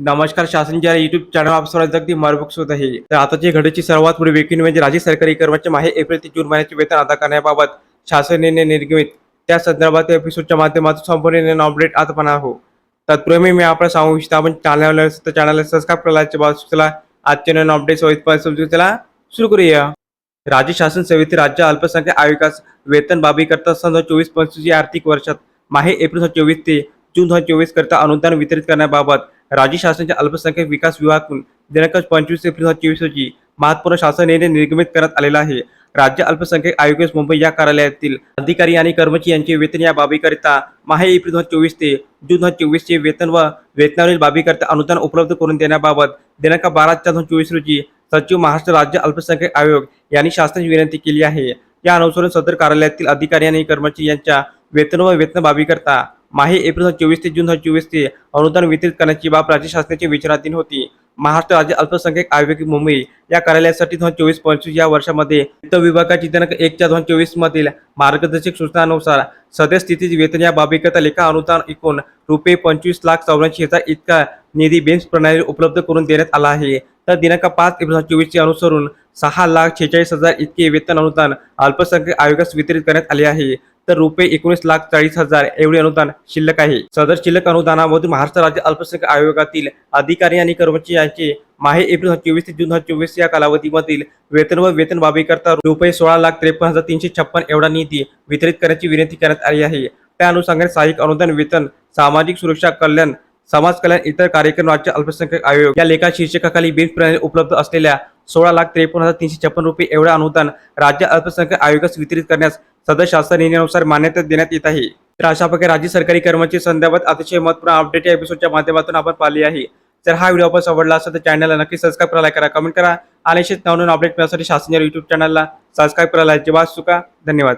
नमस्कार शासनच्या YouTube channel आप अगदी मार्बुक्स होत आहे. तर आताची घडीची सर्वात पुढे वेकिन म्हणजे राज्य सरकारी कर्मचारी माहे एप्रिल ते जून महिन्याचे वेतन अदा करण्याबाबत शासनाने निर्गमित त्या संदर्भात एपिसोडच्या माध्यमातून संपूर्ण अपडेट आता पण आहो तत्पूर्वी मी आपण सांगू इच्छितो आपण चॅनल तर चॅनलला सबस्क्राईब करायचे बाजू चला आजचे नवीन अपडेट समजून चला सुरू करूया. राज्य शासन सेवेतील राज्य अल्पसंख्याक आयोगास वेतन बाबी करता सन चोवीस पंचवीस या आर्थिक वर्षात माहे एप्रिल दोन चोवीस ते जून दोन हजार चोवीस करता अनुदान वितरित करण्याबाबत राज्य शासनाच्या अल्पसंख्याक विकास विभागातून दिनांक पंचवीस एप्रिल हजार चोवीस रोजी महात्पूर्ण शासन निर्णय निर्गमित करण्यात आलेला आहे. राज्य अल्पसंख्याक आयोग मुंबई या कार्यालयातील अधिकारी आणि कर्मचारी यांचे वेतन या बाबीकरिता माहे एप्रिल दोन हजार चोवीस ते जून दोन हजार चोवीसचे वेतन व वेतनावरील बाबीकरिता अनुदान उपलब्ध करून देण्याबाबत दिनांक बारा चार दोन हजार चोवीस रोजी सचिव महाराष्ट्र राज्य अल्पसंख्याक आयोग यांनी शासनाची विनंती केली आहे. या अनुसरून सदर कार्यालयातील अधिकारी आणि कर्मचारी यांच्या वेतन व वेतन बाबीकरिता माहे एप्रिल चोवीस ते जून दोन हजार चोवीस ते अनुदान वितरित करण्याची बाब राज्य शासनाची विचाराधीन होती. महाराष्ट्र राज्य अल्पसंख्याक आयोग मुंबई या कार्यालयासाठी दोन हजार चोवीस पंचवीस या वर्षामध्ये वित्त विभागाची दिनांक एक चार दोन हजार चोवीस मधील मार्गदर्शक सूचनानुसार सद्यस्थितीत वेतन या बाबीकरिता लेखा अनुदान एकूण रुपये पंचवीस लाख चौऱ्याऐंशी हजार इतका निधी बेंच प्रणाली उपलब्ध करून देण्यात आला आहे. तर दिनांक पाच एप्रिल चोवीसचे अनुसरून सहा लाख छेचाळीस हजार इतके वेतन अनुदान अल्पसंख्याक आयोगास वितरित करण्यात आले आहे. तर रुपये एकोणीस लाख चाळीस हजार एवढे अनुदान शिल्लक आहे. सदर शिल्लक अनुदानामधून महाराष्ट्र राज्य अल्पसंख्याक आयोगातील अधिकारी आणि कर्मचारी यांचे माहे एप्रिल हजार चोवीस ते जून दोन हजार चोवीस या कालावधीमधील वेतन व वेतन बाबीकरता रुपये सोळा लाख त्रेपन्न हजार तीनशे छप्पन एवढा निधी वितरित करण्याची विनंती करण्यात आली आहे. त्या अनुषंगाने सहाय्यक अनुदान वेतन सामाजिक सुरक्षा कल्याण समाज कल्याण इतर कार्यक्रम राज्य अल्पसंख्याक आयोग या लेखा शीर्षकाखाली बेंच प्रणाली उपलब्ध असलेल्या सोळा लाख त्रेपन्न हजार तीनशे छप्पन रुपये एवढं अनुदान राज्य अल्पसंख्याक आयोगास वितरित करण्यास सदर शासन निर्णयानुसार मान्यता देण्यात येत आहे. तर अशा प्रकारे राज्य सरकारी कर्मचारी संदर्भात अतिशय महत्त्वपूर्ण अपडेट या एपिसोडच्या माध्यमातून आपण पाहिली आहे. जर हा व्हिडिओ आपण आवडला असेल तर चॅनलला नक्की सबस्क्राईब करा लाईक करा कमेंट करा आणि असेच नवनवीन अपडेट मिळण्यासाठी शासन युट्यूब चॅनलला सबस्क्राईब करायला जेव्हा चुका धन्यवाद.